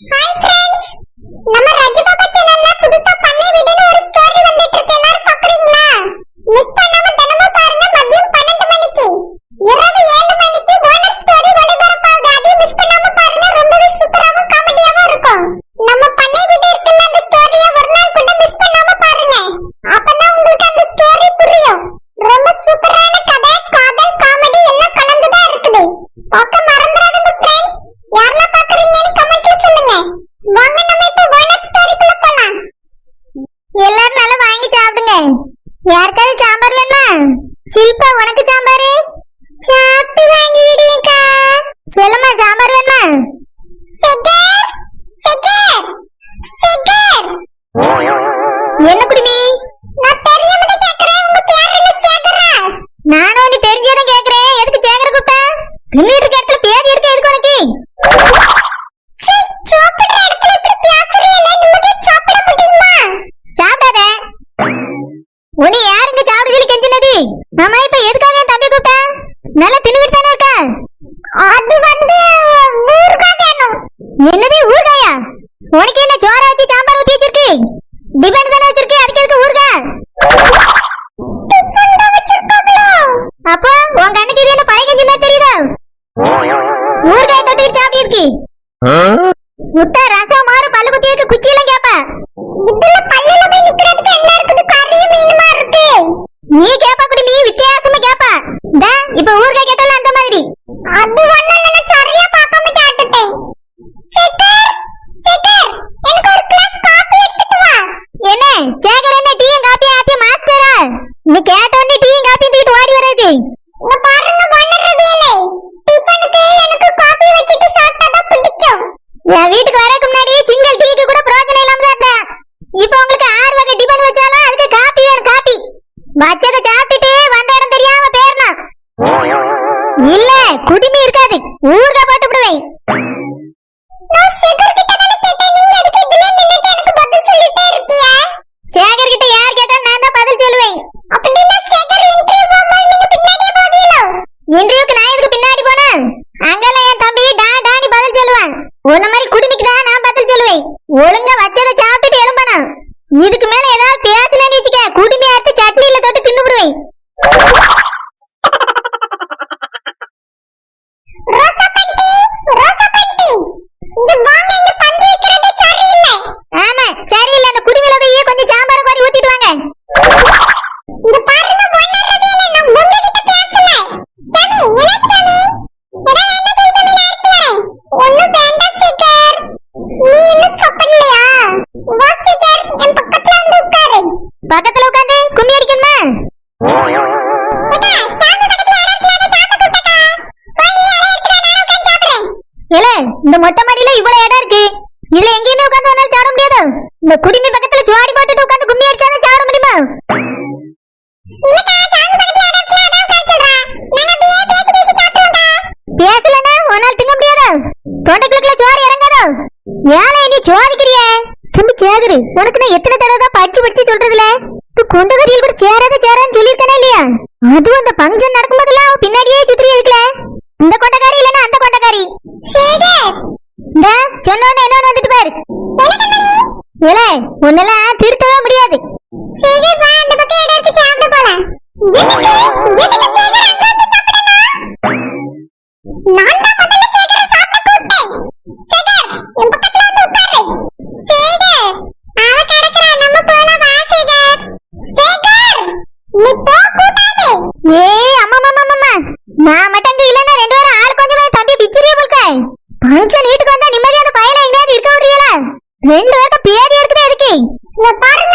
Hi friends நம்ம Luterança é o என் வீட்டுக்கு பேசலன்னா உன்னால் திங்க முடியாதா? தோட்டக்குள்ள சோறு இறங்காதா? ஏழை நீ சோதிக்கிறிய? தம்பி சேகரு உனக்கு எத்தனை தடவை தான் படிச்சு படிச்சு சொல்றதுல? நீ கூட சேராத சேரான்னு சொல்லியிருக்கனா இல்லையா? அதுவும் அந்த ஃபங்க்ஷன் நடக்கும்போதெல்லாம் பின்னாடியே சுத்திரி இருக்கல இந்த கொட்டக்காரி இல்லனா அந்த கொட்டக்காரி இந்த சொன்னோன்னு என்னோட வந்துட்டு பாரு. ஏலே உன்னெல்லாம் திருத்தவே முடியாது. இந்த பாருங்க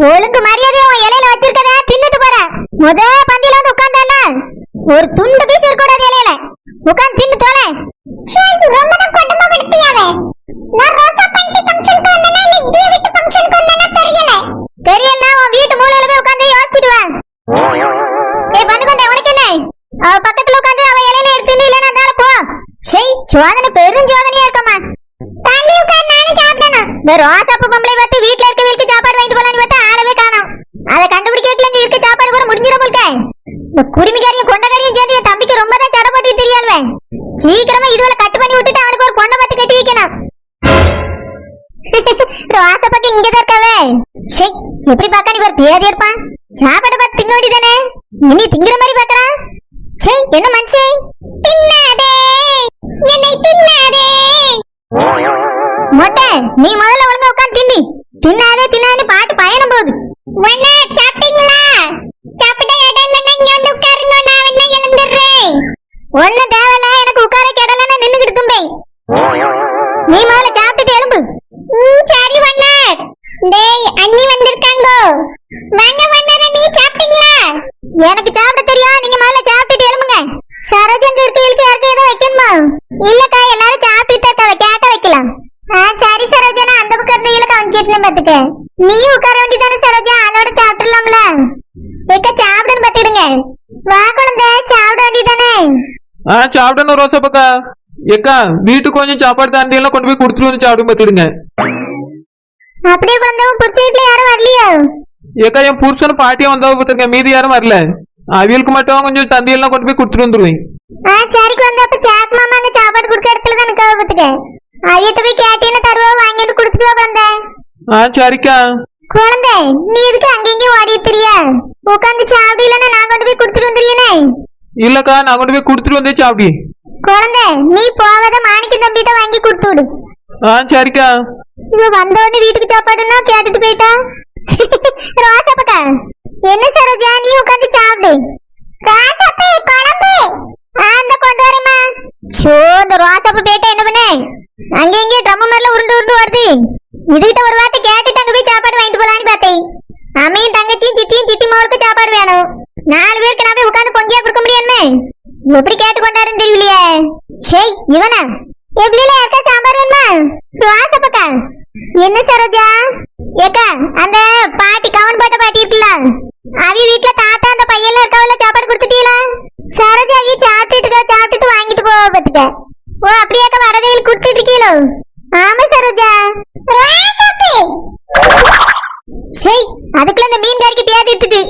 ஒழுங்கு மரியாதையை உன் இலையில வச்சிருக்கத தின்னுட்டு போற. முத பந்தியில வந்து உட்கார்ந்தால ஒரு துண்டு பீஸ் இருக்க கூடாது இலையில. உட்கார்ந்து தின்னு தோலை. ரொம்ப தான் நான் ரோசா பண்டி ஃபங்க்ஷனுக்கு வந்தனா இல்ல வீட்டு ஃபங்க்ஷனுக்கு வந்தனா தெரியல. தெரியலனா உன் வீட்டு மூலையில போய் உட்கார்ந்து யோசிச்சுட்டு வா ஏய் உனக்கு என்ன? அவ பக்கத்துல உட்கார்ந்து அவ இலையில எடுத்து இல்லைன்னா போ. சரி சோதனை பெரும் சோதனையா இருக்கம்மா. தள்ளி உட்கார் நானும் சாப்பிடணும். இந்த சே எப்படி பார்க்க நீ ஒரு பேதி இருப்பான் சாப்பாடு பார்த்து திங்க வேண்டியதானே? இனி திங்கிற மாதிரி பார்க்கறான் சே என்ன மனுஷே? தின்னாதே! என்னை தின்னாதே! மொட்டை நீ முதல்ல ஒழுங்கா உட்காந்து தின்னி. தின்னாதே தின்னாதே பாட்டு பயணம் போகுது. வேணா சாப்பிட்டீங்களா? சாப்பிட்ட இடம் இல்லைன்னா இங்க வந்து உட்காருங்க நான் வேணா எழுந்துடுறேன். ஒண்ணும் தேவையில்ல எனக்கு உட்கார கிடலன்னு நின்னுக்கிட்டு தும்பை நீ முதல்ல சாப்பிட்டுட்டு எலும்பு ம் சரி வண்ணர் டேய் அண்ணி வந்திருக்காங்க. வாங்க வண்ணர நீ சாப்பிட்டீங்களா? எனக்கு சாப்பிட தெரியும். நீங்க முதல்ல சாப்பிட்டுட்டு எலும்புங்க சரோஜங்க இருக்கவங்களுக்கு யாருக்கு எதுவும் வைக்கணுமா? இல்லக்கா எல்லாரும் சாப்பிட்டுட்டு கேட்ட வைக்கலாம். ஆ சரி சரோஜனா அந்த பக்கம் இருந்தீங்கள கவனிச்சிட்டு பாத்துக்க. நீ உட்கார வேண்டியதானே சரோஜா? ஆளோட சாப்பிட்டுலாம்ல ஏக்கா சாப்பிடுன்னு பாத்துடுங்க வா குழந்தை சாப்பிட வேண்டியதானே? ஆ சாப்பிடணும் ரோசப்பக்கா. ஏக்கா வீட்டுக்கு கொஞ்சம் சாப்பாடு தாண்டி எல்லாம் கொண்டு போய் கொடுத்துட்டு வந்து சாப்பிட பாத்துடுங்க அப்படியே குழந்தை உன் புடிச்ச வீட்டுல யாரும் வரலையோ? ஏக்கா என் புருஷனும் பாட்டியும் வந்தா பார்த்துருக்கேன் மீதி யாரும் வரல. அவியலுக்கு மட்டும் கொஞ்சம் தந்தி எல்லாம் கொண்டு போய் கொடுத்துட்டு வந்துருவேன். ஆ சரி குழந்தை அப்ப சாக் மாமா அங்க சாப்பாடு கொடுக்க இடத்துல தான் நிக்க பாத்துக்க அவியட்ட போய் கேட்டீன்னு தருவா வாங்கிட்டு கொடுத்துட்டு வா குழந்தை. ஆ சரிக்கா. குழந்தை நீ எதுக்கு அங்கேயும் ஓடி திரியா உட்காந்து சாப்பிடலன்னா நான் கொண்டு போய் கொடுத்துட்டு வந்துருக்கேனே இல்லக்கா நான் கொண்டு போய் கொடுத்துட்டு வந்தே சாப்பிடி. குழந்தை நீ போவத மாணிக்க தம்பிட்ட வாங்கி கொடுத்து விடு. ஆ சரிக்கா. இவ வந்த வீட்டுக்கு சாப்பாடுன்னா கேட்டுட்டு போயிட்டா? ரோசா என்ன சரோஜா நீ உட்காந்து சாப்பிடு. ரோசாப்பே குழம்பு. அந்த கொண்டு வரேம்மா. சோ இந்த ரோசப்பு பேட்டா என்ன பண்ணே? அங்க இங்க ட்ரம் மேல உருண்டு உருண்டு வருது. இதுகிட்ட ஒரு வார்த்தை கேட்டுட்டு அங்க போய் சாப்பாடு வாங்கிட்டு போலான்னு பார்த்தேன். அம்மையும் தங்கச்சியும் சித்தியும் சித்தி மோளுக்கு சாப்பாடு வேணும். நாலு பேருக்கு நான் போய் உட்காந்து பொங்கியா கொடுக்க முடியாதுமே. எப்படி கேட்டு கொண்டாருன்னு தெரியலையே. சேய் இவனா? எப்படில வேணுமா என்ன சரோஜா? ஏக்கா அந்த பாட்டி கவன் பாட்ட பாட்டி இருக்குல்ல? அவி வீட்டுல தாத்தா அந்த பையன்ல இருக்கவள சாப்பாடு கொடுத்துட்டீங்களா? சரோஜா அவி சாப்பிட்டுட்டு சாப்பிட்டுட்டு வாங்கிட்டு போவ பாத்துக்க ஓ அப்படியாக்கா வரதையில் குடிச்சிட்டு இருக்கீங்களோ ஆமா சரோஜா. சரி அதுக்குள்ள இந்த மீன் கறிக்கு இருக்குது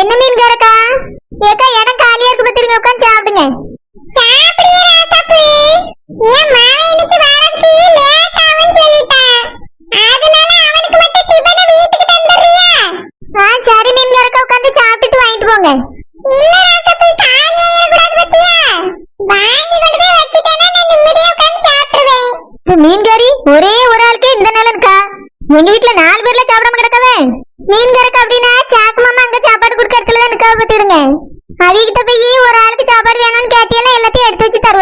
என்ன மீன்காரக்கா ஏக்கா இடம் காலியா இருக்கு பத்திருங்க உட்காந்து சாப்பிடுங்க சாப்பிடியே ராசாப்பு என் மாவன் இன்னைக்கு வரதுக்கு லேட் ஆகும் சொல்லிட்டான் அதனால அவனுக்கு மட்டும் டிபனை வீட்டுக்கு தந்துறியா ஆ சரி மீன்காரக்கா உட்காந்து சாப்பிட்டுட்டு வாங்கிட்டு போங்க இல்ல ராசாப்பு காலியா இருக்கக்கூடாது பத்தியா வாங்கி கொண்டு போய் வச்சுட்டேன்னா நான் நிம்மதியா உட்காந்து சாப்பிடுவேன் மீன்காரி ஒரே ஒரு ஆளுக்கு இந்த நிலனுக்கா எங்க வீட்ல நாலு பேர்ல சாப்பிடாம கிடக்கவே மீன்காரக்கு அப்படின்னா சாக்கு மாமா அங்க சாப்பாடு கொடுக்க இடத்துல தான் நிக்க பத்திடுங்க அவிகிட்ட போய் ஒரு ஆளுக்கு சாப்பாடு வேணும்னு கேட்டியெல்லாம் எல்லாத்தையும் எடுத்து வச்சு தருவாவ இல்ல ராசாப்பி அங்க போய் கேக்குறத விட இங்க ஒரு ஆளுக்கு தானே இலையிலே வச்சு தந்துரு நான் வீட்டுக்கு கொண்டு போய் வச்சிட்டு வந்துறேன்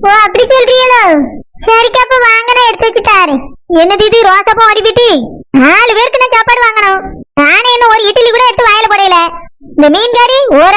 ஓ அப்படி சொல்றீங்களோ? சரிக்கா அப்ப வாங்க எடுத்து வச்சு தாரேன். என்னது இது ரோசாப்பா ஓடிபிட்டு நாலு பேருக்கு நான் சாப்பாடு வாங்கணும். நானே என்ன ஒரு இட்லி கூட எடுத்து வாயில போடையில இந்த மீன்காரி ஒரு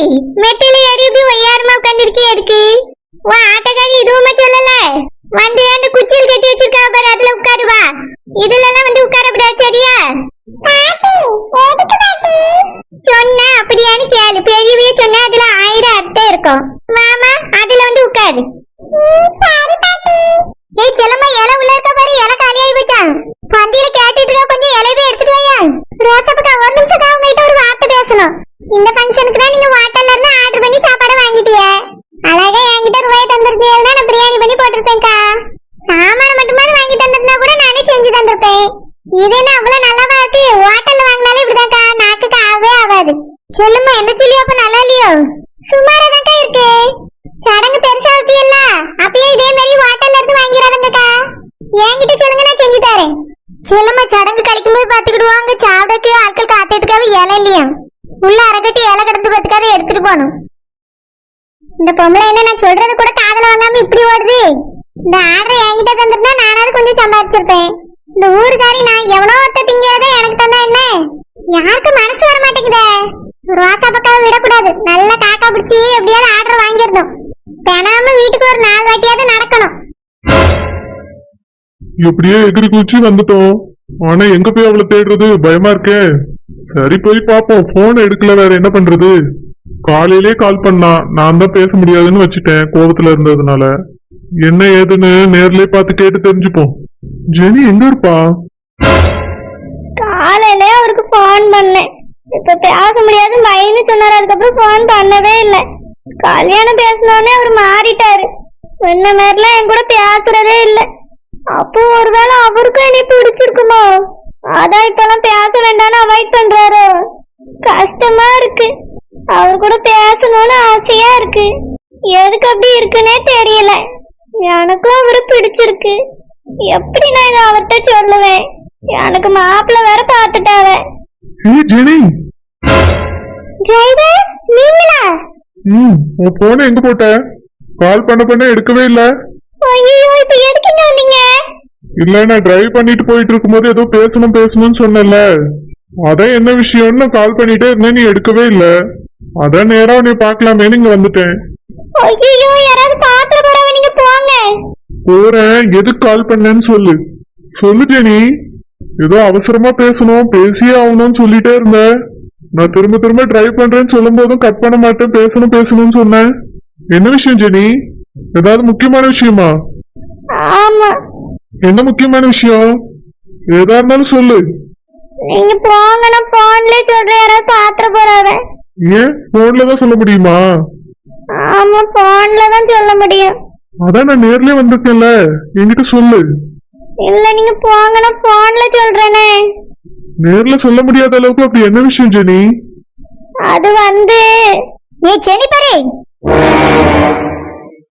பூமாரி சொல்லுமா போது பாத்துக்கிடுவாங்க சாப்பிடக்கு ஆட்கள் காத்துட்டுக்காக இலை இல்லையா? உள்ள அரைக்கட்டி இலை கிடந்து பார்த்துக்காத எடுத்துட்டு போகணும். இந்த பொம்பளை என்ன நான் சொல்றது கூட காதல வாங்காம இப்படி ஓடுது. இந்த ஆர்டர் என்கிட்ட தந்திருந்தா நானாவது கொஞ்சம் சம்பாதிச்சிருப்பேன். இந்த ஊருக்காரி நான் எவனோ ஒருத்த திங்கிறத எனக்கு தந்தா என்ன? யாருக்கு மனசு வர மாட்டேங்குதே. ரோசா பக்காவை விடக்கூடாது. நல்ல காக்கா பிடிச்சி எப்படியாவது ஆர்டர் வாங்கிருந்தோம் தினாம வீட்டுக்கு ஒரு நாலு வாட்டியாவது நடக்கணும். எப்படியே எகிரி குச்சி வந்துட்டோம். ஆனா எங்க போய் அவளை தேடுறது? பயமா இருக்கே. சரி போய் பாப்போம் போன் எடுக்கல வேற. என்ன பண்றது? காலையிலே கால் பண்ணா. நான் தான் பேச முடியாதுன்னு வச்சுட்டேன் கோபத்துல இருந்ததுனால. என்ன ஏதுன்னு நேர்லயே பார்த்து கேட்டு தெரிஞ்சுப்போம். ஜெனி எங்க இருப்பா? காலையில அவருக்கு போன் பண்ணேன். இப்ப பேச முடியாது பயன்னு சொன்னாரு. அதுக்கப்புறம் போன் பண்ணவே இல்லை. கல்யாணம் பேசினோடனே அவர் மாறிட்டாரு. முன்ன மாதிரிலாம் என் கூட பேசுறதே இல்லை. அப்போ ஒருவேளை அவருக்கும் என்னை பிடிச்சிருக்குமோ? அதான் இப்பெல்லாம் பேச வேண்டாம்னு அவாய்ட் பண்றாரோ? கஷ்டமா இருக்கு. அவர் கூட பேசணும்னு ஆசையா இருக்கு. எதுக்கு அப்படி இருக்குன்னே தெரியல. எனக்கும் அவரு பிடிச்சிருக்கு. எப்படி நான் இதை அவர்கிட்ட சொல்லுவேன்? எனக்கு மாப்பிள்ளை வேற பாத்துட்டாவ ஜெனி. ஜெய்தர் நீங்களா? ம் உன் போனை எங்க போட்ட? கால் பண்ண பண்ண எடுக்கவே இல்ல. ஐயோ இப்ப வந்தீங்க இல்ல நான் டிரைவ் பண்ணிட்டு போயிட்டு இருக்கும்போது ஏதோ பேசணும் பேசணும்னு சொன்னல அதான் என்ன விஷயம்னு கால் பண்ணிட்டே இருந்தேன் நீ எடுக்கவே இல்ல. அதான் நேரா வந்துட்டேன். பாத்திர போறவங்க நீங்க போங்க. போறேன் எதுக்கு கால் பண்ணேன்னு சொல்லு. சொல்லு ஜெனி ஏதோ அவசரமா பேசணும் பேசியே ஆகணும்னு சொல்லிட்டே இருந்த நான் திரும்ப திரும்ப டிரைவ் பண்றேன்னு சொல்லும் போதும் கட் பண்ண மாட்டேன் பேசணும் பேசணும்னு சொன்னேன். என்ன விஷயம் ஜெனி? ஏதாவது முக்கியமான விஷயமா? ஆமா. என்ன முக்கியமான விஷயம்? ஏதா இருந்தாலும் சொல்லு. நீங்க போங்க நான் போன்ல சொல்றேன். யாராவது பாத்திர போறவ ஏன்? போன்ல தான் சொல்ல முடியுமா? ஆமா போன்ல தான் சொல்ல முடியும். அதான் நான் நேர்லயே வந்திருக்கேன்ல. என்கிட்ட சொல்லு. இல்ல நீங்க போங்க நான் போன்ல சொல்றேனே. நேர்ல சொல்ல முடியாத அளவுக்கு அப்படி என்ன விஷயம் ஜெனி? அது வந்து ஏ செனி பாரு